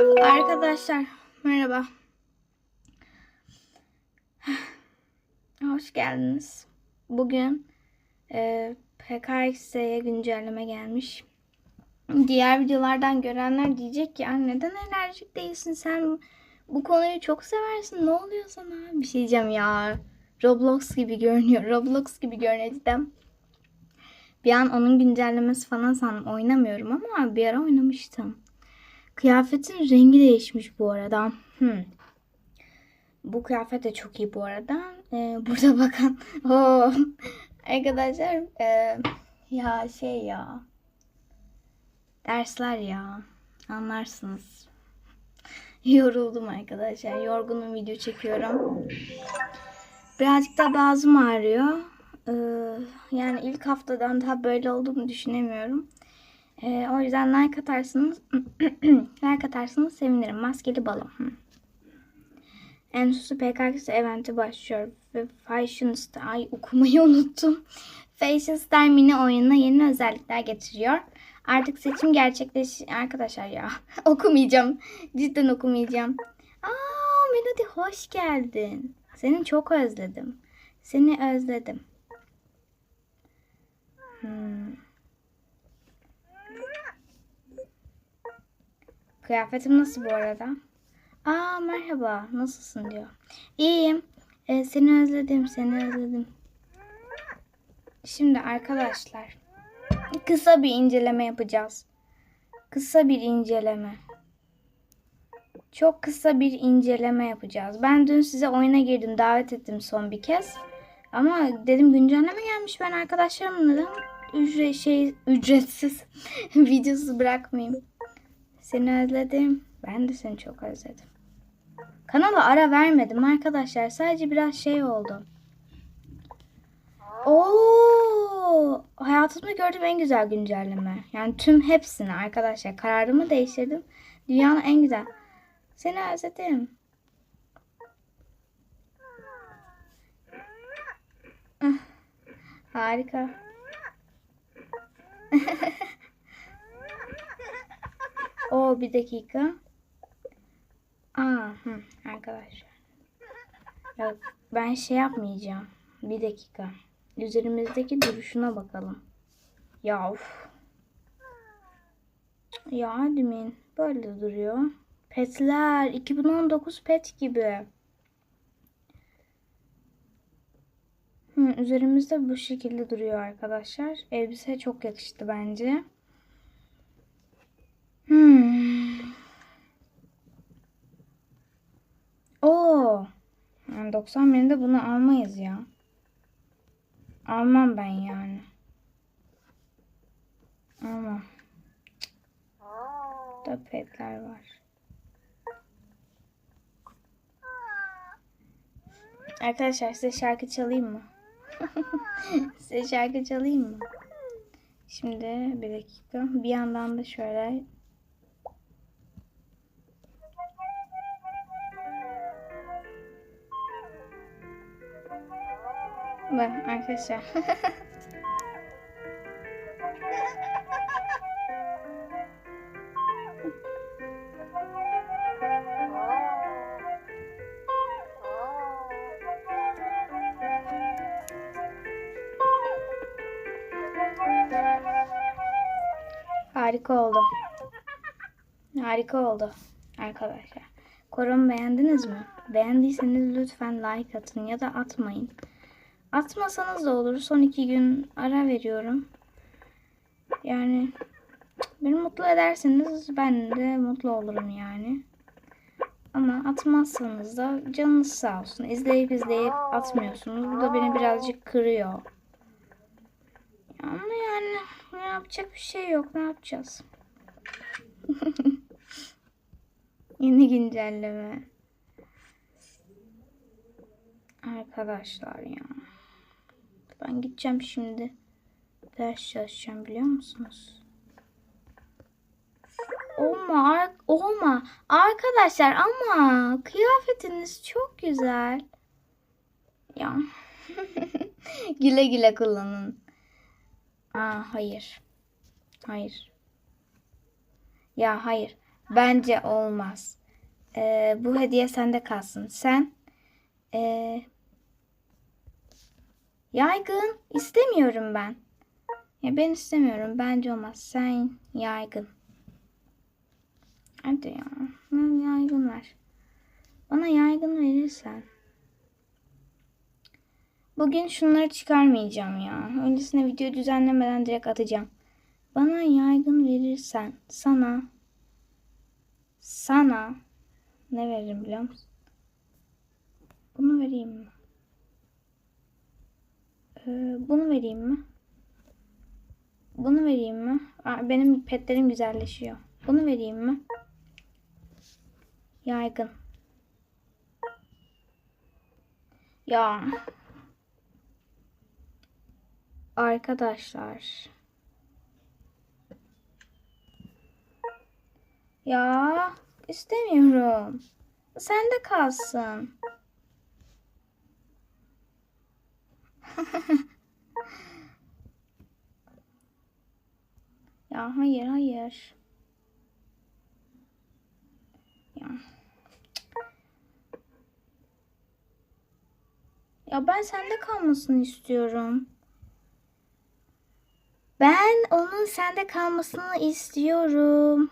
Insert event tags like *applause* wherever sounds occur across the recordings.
Arkadaşlar merhaba. *sighs* Hoş geldiniz. Bugün e, PKX'ye güncelleme gelmiş. Diğer videolardan görenler diyecek ki "Anne, neden enerjik değilsin sen bu konuyu çok seversin ne oluyor sana bir şey diyeceğim ya Roblox gibi görünüyor *laughs* Roblox gibi görünüyor. Bir an onun güncellemesi falan sandım oynamıyorum ama bir ara oynamıştım. Kıyafetin rengi değişmiş bu arada. Hmm. Bu kıyafet de çok iyi bu arada. Ee, *laughs* burada bakın. Oo. Arkadaşlar e, ya şey ya. Dersler ya. Anlarsınız. *laughs* Yoruldum arkadaşlar. Yorgunum video çekiyorum. Birazcık da bazım ağrıyor. Ee, yani ilk haftadan daha böyle olduğunu düşünemiyorum. Ee, o yüzden like atarsınız *clears throat* like atarsınız sevinirim. Maskeli. Hı. Enstitüsü PKX eventi başlıyor ve Fashion Star ay okumayı *laughs* unuttum. Fashion Star mini oyununa yeni özellikler getiriyor. Artık seçim gerçekleş arkadaşlar ya *laughs* okumayacağım. Cidden okumayacağım. Aa Melody hoş geldin. Seni çok özledim. Seni özledim. Hmm. Kıyafetim nasıl bu arada? Aa merhaba nasılsın diyor. İyiyim. Ee, seni özledim seni özledim. Şimdi arkadaşlar kısa bir inceleme yapacağız. Kısa bir inceleme. Çok kısa bir inceleme yapacağız. Ben dün size oyuna girdim davet ettim son bir kez. Ama dedim güncelleme gelmiş ben arkadaşlarımla ücret şey ücretsiz *laughs* videosu bırakmayayım. Seni özledim. Ben de seni çok özledim. Kanala ara vermedim arkadaşlar. Sadece biraz şey oldu. Oo! Hayatımda gördüğüm en güzel güncelleme. Yani tüm hepsini arkadaşlar. Kararımı değiştirdim. Dünyanın en güzel. Seni özledim. Ah, Harika. *laughs* O bir dakika. Aa, hı, arkadaşlar. Ya ben şey yapmayacağım. Bir dakika. Üzerimizdeki duruşuna bakalım. Ya of. Ya admin böyle duruyor. Petler 2019 pet gibi. Hı, üzerimizde bu şekilde duruyor arkadaşlar. Elbise çok yakıştı bence. Hmm. Oo. Yani 90 binde bunu almayız ya. Almam ben yani. Almam. Da petler var. Arkadaşlar size şarkı çalayım mı? *laughs* size şarkı çalayım mı? Şimdi bir dakika. Bir yandan da şöyle Bak arkadaşlar. *laughs* Harika oldu. Harika oldu arkadaşlar. Korumu beğendiniz mi? Beğendiyseniz lütfen like atın ya da atmayın. Atmasanız da olur. Son iki gün ara veriyorum. Yani beni mutlu ederseniz ben de mutlu olurum yani. Ama atmazsanız da canınız sağ olsun. İzleyip izleyip atmıyorsunuz. Bu da beni birazcık kırıyor. Ama yani ne yapacak bir şey yok. Ne yapacağız? *laughs* Yeni güncelleme. Arkadaşlar ya. Ben gideceğim şimdi. Ders çalışacağım biliyor musunuz? Olma, olma. Arkadaşlar ama kıyafetiniz çok güzel. Ya. *laughs* güle güle kullanın. Aa hayır. Hayır. Ya hayır. Bence olmaz. Ee, bu hediye sende kalsın. Sen ee, yaygın istemiyorum ben. Ya ben istemiyorum. Bence olmaz. Sen yaygın. Hadi ya. Bana yaygın ver. Bana yaygın verirsen. Bugün şunları çıkarmayacağım ya. Öncesine video düzenlemeden direkt atacağım. Bana yaygın verirsen sana sana ne veririm biliyor musun? Bunu vereyim mi? Ee, bunu vereyim mi? Bunu vereyim mi? Aa, benim petlerim güzelleşiyor. Bunu vereyim mi? Yaygın. Ya. Arkadaşlar. Ya istemiyorum. Sen de kalsın. Ya hayır hayır. Ya. Ya ben sende kalmasını istiyorum. Ben onun sende kalmasını istiyorum.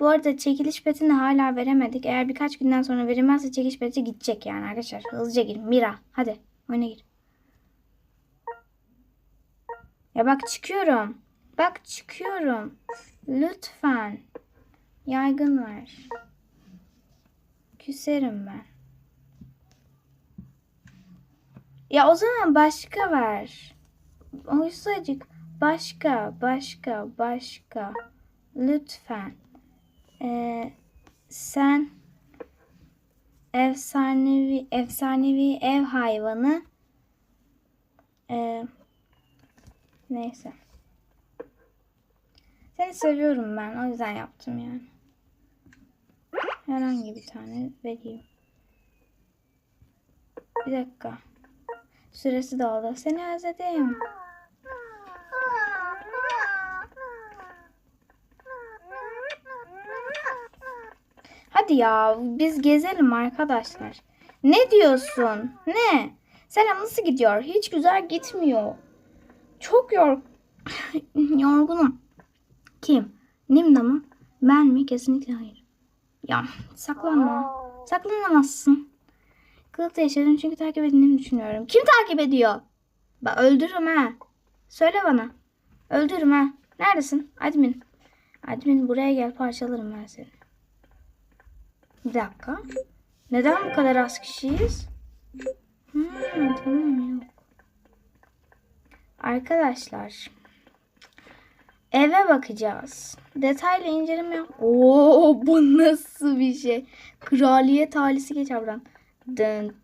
Bu arada çekiliş petini hala veremedik. Eğer birkaç günden sonra verilmezse çekiliş peti gidecek yani arkadaşlar. Hızlıca girin. Mira hadi oyuna gir. Ya bak çıkıyorum. Bak çıkıyorum. Lütfen. Yaygın ver. Küserim ben. Ya o zaman başka ver. Oysacık başka, başka, başka. Lütfen. Ee, sen efsanevi efsanevi ev hayvanı ee, neyse. Seni seviyorum ben. O yüzden yaptım yani. Herhangi bir tane vereyim. Bir dakika. Süresi doldu. Seni özledim. Hadi ya biz gezelim arkadaşlar. Ne diyorsun? Ne? Selam nasıl gidiyor? Hiç güzel gitmiyor. Çok yor *laughs* yorgunum. Kim? Nimda mı? Ben mi? Kesinlikle hayır. Ya saklanma. Saklanamazsın. Kılıkta yaşadım çünkü takip edildiğimi düşünüyorum. Kim takip ediyor? Bak öldürürüm ha. Söyle bana. Öldürürüm ha. Neredesin? Admin. Admin buraya gel parçalarım ben seni. Bir dakika. Neden bu kadar az kişiyiz? Hmm, tamam yok. Arkadaşlar. Eve bakacağız. Detaylı inceleme. Oo bu nasıl bir şey? Kraliyet ailesi geçer buradan. Dın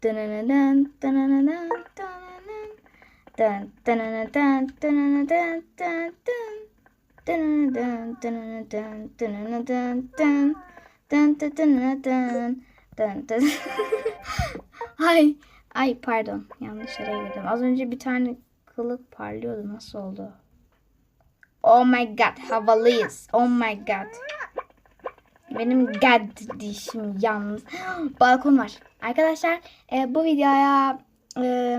dın dın dın dın. *laughs* ay ay pardon yanlış yere girdim. Az önce bir tane kılık parlıyordu nasıl oldu? Oh my god havalıyız. Oh my god. Benim god dişim yalnız. *gasps* Balkon var. Arkadaşlar e, bu videoya e,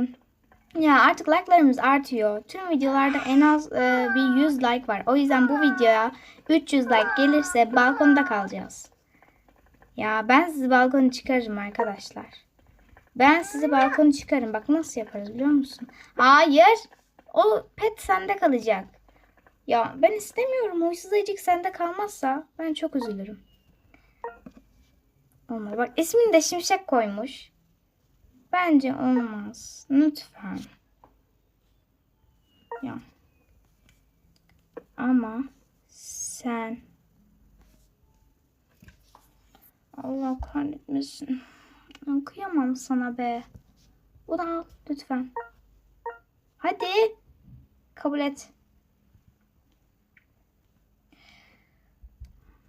ya artık like'larımız artıyor. Tüm videolarda en az e, bir 100 like var. O yüzden bu videoya 300 like gelirse balkonda kalacağız. Ya ben sizi balkona çıkarırım arkadaşlar. Ben sizi balkona çıkarım. Bak nasıl yaparız biliyor musun? Hayır. O pet sende kalacak. Ya ben istemiyorum. Huysuz ayıcık sende kalmazsa ben çok üzülürüm. Olmaz. Bak ismini de şimşek koymuş. Bence olmaz. Lütfen. Ya. Ama sen Allah kahretmesin. Kıyamam sana be. Bunu al lütfen. Hadi. Kabul et.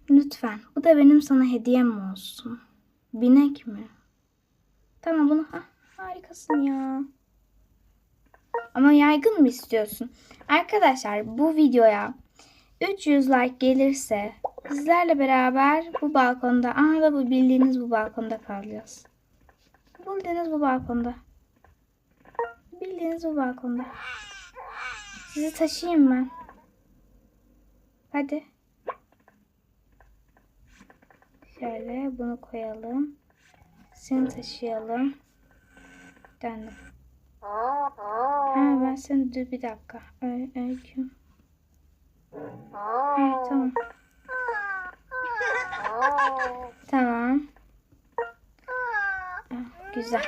Lütfen. Bu da benim sana hediyem olsun. Binek mi? Tamam bunu. Ha, harikasın ya. Ama yaygın mı istiyorsun? Arkadaşlar bu videoya 300 like gelirse sizlerle beraber bu balkonda, da bu bildiğiniz bu balkonda kalacağız. Bildiğiniz bu balkonda. Bildiğiniz bu balkonda. Sizi taşıyayım ben. Hadi. Şöyle bunu koyalım. Seni taşıyalım. Döndüm. Ha, ben seni dur bir dakika. Öyküm. Tamam. Tamam. Ah, Güzel.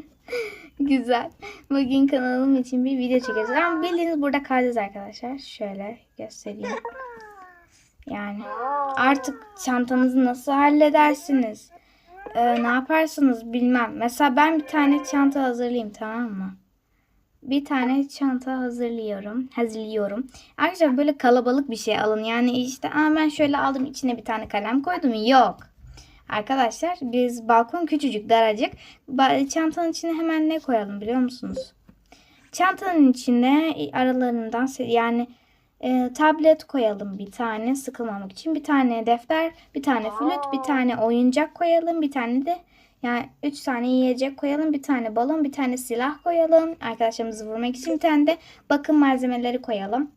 *laughs* Güzel. Bugün kanalım için bir video çekeceğiz. Ama bildiğiniz burada kalacağız arkadaşlar. Şöyle göstereyim. Yani artık çantanızı nasıl halledersiniz? Ee, ne yaparsınız bilmem. Mesela ben bir tane çanta hazırlayayım tamam mı? Bir tane çanta hazırlıyorum. Hazırlıyorum. Arkadaşlar böyle kalabalık bir şey alın. Yani işte Aa, ben şöyle aldım içine bir tane kalem koydum. Yok. Arkadaşlar biz balkon küçücük daracık. Çantanın içine hemen ne koyalım biliyor musunuz? Çantanın içine aralarından yani e, tablet koyalım bir tane sıkılmamak için. Bir tane defter, bir tane flüt, bir tane oyuncak koyalım. Bir tane de yani üç tane yiyecek koyalım. Bir tane balon, bir tane silah koyalım. Arkadaşlarımızı vurmak için bir tane de bakım malzemeleri koyalım.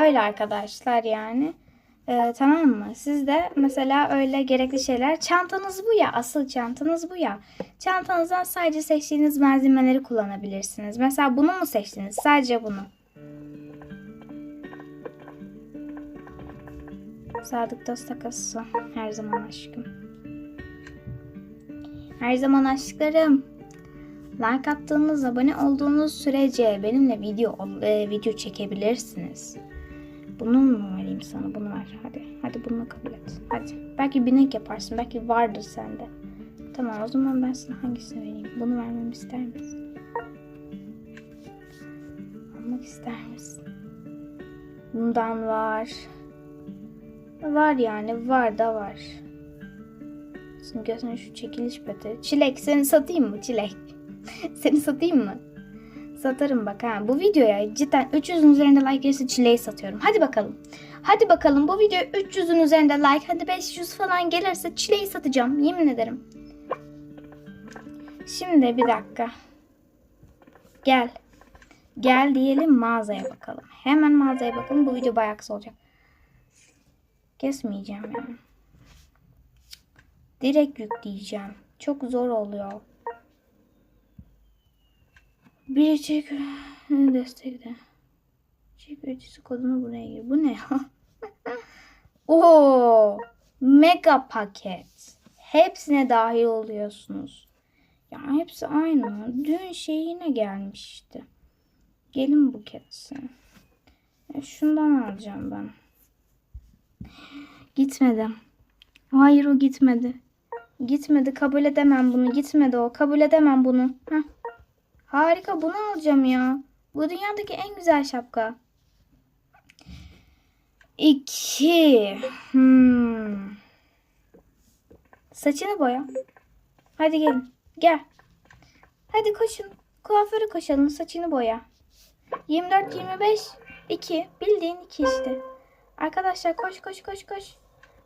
Öyle arkadaşlar yani. Ee, tamam mı? Siz de mesela öyle gerekli şeyler. Çantanız bu ya. Asıl çantanız bu ya. Çantanızdan sadece seçtiğiniz malzemeleri kullanabilirsiniz. Mesela bunu mu seçtiniz? Sadece bunu. Sadık dost takası. Her zaman aşkım. Her zaman aşklarım. Like attığınız, abone olduğunuz sürece benimle video e, video çekebilirsiniz. Bunu mu vereyim sana? Bunu ver. Hadi. Hadi bunu kabul et. Hadi. Belki binek yaparsın. Belki vardır sende. Tamam o zaman ben sana hangisini vereyim? Bunu vermemi ister misin? Almak ister misin? Bundan var. Var yani. Var da var. Gözüne şu çekiliş peti. Çilek seni satayım mı? Çilek. *laughs* seni satayım mı? Satarım bak ha. Bu videoya cidden 300'ün üzerinde like gelirse çileği satıyorum. Hadi bakalım. Hadi bakalım bu video 300'ün üzerinde like hadi 500 falan gelirse çileği satacağım. Yemin ederim. Şimdi bir dakika. Gel. Gel diyelim mağazaya bakalım. Hemen mağazaya bakalım. Bu video bayağı kısa olacak. Kesmeyeceğim yani. Direkt yükleyeceğim. Çok zor oluyor. Bir çek destekle. Çek ücreti kodunu buraya gir. Bu ne ya? *laughs* Oo, mega paket. Hepsine dahil oluyorsunuz. Ya hepsi aynı. Dün şey yine gelmişti. Gelin buketi. Ya şundan alacağım ben. Gitmedi. Hayır o gitmedi. Gitmedi. Kabul edemem bunu. Gitmedi o. Kabul edemem bunu. Heh. Harika bunu alacağım ya. Bu dünyadaki en güzel şapka. İki. Hmm. Saçını boya. Hadi gelin. Gel. Hadi koşun. Kuaföre koşalım. Saçını boya. 24, 25, 2. Bildiğin 2 işte. Arkadaşlar koş koş koş koş.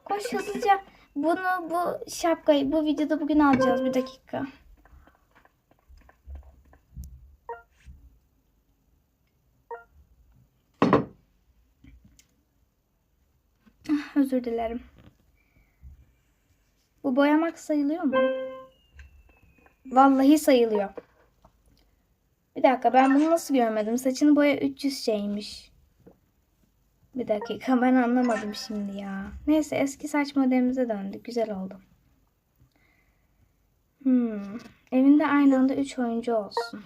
Koş hızlıca. Bunu bu şapkayı bu videoda bugün alacağız. Bir dakika. Ah, Özür dilerim. Bu boyamak sayılıyor mu? Vallahi sayılıyor. Bir dakika ben bunu nasıl görmedim? Saçını boya 300 şeymiş. Bir dakika ben anlamadım şimdi ya. Neyse eski saç modelimize döndük. Güzel oldu. Hmm. Evinde aynı anda 3 oyuncu olsun.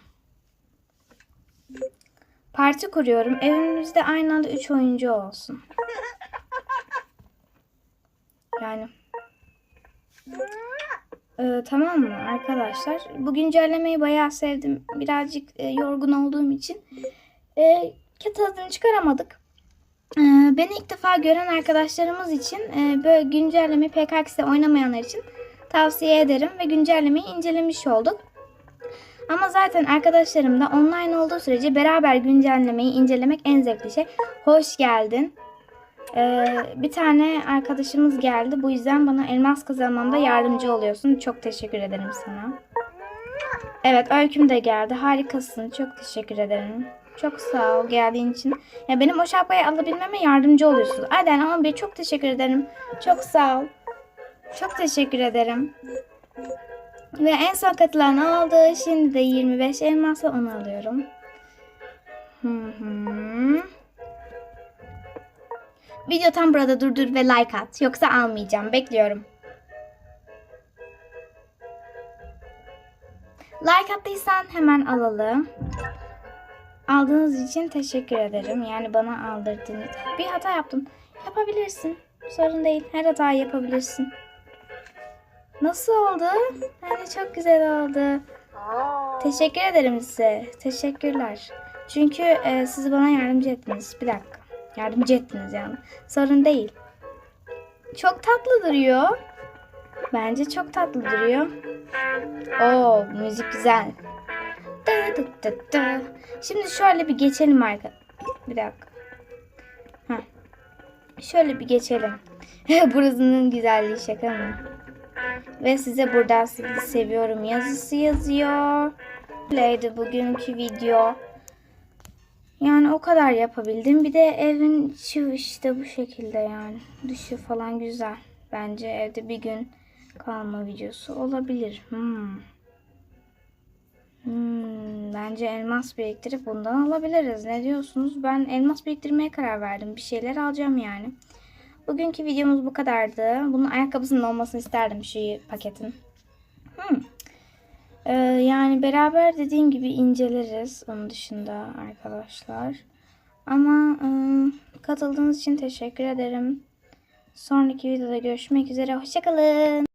Parti kuruyorum. Evimizde aynı anda 3 oyuncu olsun. Yani. Ee, tamam mı arkadaşlar? Bu güncellemeyi bayağı sevdim. Birazcık e, yorgun olduğum için. E, tadını çıkaramadık. E, beni ilk defa gören arkadaşlarımız için e, böyle güncelleme PKX'de oynamayanlar için tavsiye ederim. Ve güncellemeyi incelemiş olduk. Ama zaten arkadaşlarım da online olduğu sürece beraber güncellemeyi incelemek en zevkli şey. Hoş geldin. Ee, bir tane arkadaşımız geldi. Bu yüzden bana elmas kazanmamda yardımcı oluyorsun. Çok teşekkür ederim sana. Evet öyküm de geldi. Harikasın. Çok teşekkür ederim. Çok sağ ol geldiğin için. Ya benim o şapkayı alabilmeme yardımcı oluyorsun. Aynen ama bir çok teşekkür ederim. Çok sağ ol. Çok teşekkür ederim. Ve en son katılan oldu. Şimdi de 25 elmasla onu alıyorum. Video tam burada durdur ve like at. Yoksa almayacağım. Bekliyorum. Like attıysan hemen alalım. Aldığınız için teşekkür ederim. Yani bana aldırdığınız. Bir hata yaptım. Yapabilirsin. Sorun değil. Her hatayı yapabilirsin. Nasıl oldu? Bence çok güzel oldu. Teşekkür ederim size. Teşekkürler. Çünkü e, siz bana yardımcı ettiniz. Bir dakika. Yardımcı ettiniz yani. Sorun değil. Çok tatlı duruyor. Bence çok tatlı duruyor. Oo, müzik güzel. Şimdi şöyle bir geçelim arka. Bir dakika. Heh. Şöyle bir geçelim. *laughs* Burasının güzelliği şaka mı? Ve size buradan sizi seviyorum yazısı yazıyor. Böyleydi bugünkü video. Yani o kadar yapabildim. Bir de evin içi işte bu şekilde yani. Dışı falan güzel. Bence evde bir gün kalma videosu olabilir. Hmm. Hmm, bence elmas biriktirip bundan alabiliriz. Ne diyorsunuz? Ben elmas biriktirmeye karar verdim. Bir şeyler alacağım yani. Bugünkü videomuz bu kadardı. Bunun ayakkabısının olmasını isterdim şu paketin. Hmm. Ee, yani beraber dediğim gibi inceleriz onun dışında arkadaşlar. Ama ıı, katıldığınız için teşekkür ederim. Sonraki videoda görüşmek üzere. Hoşçakalın.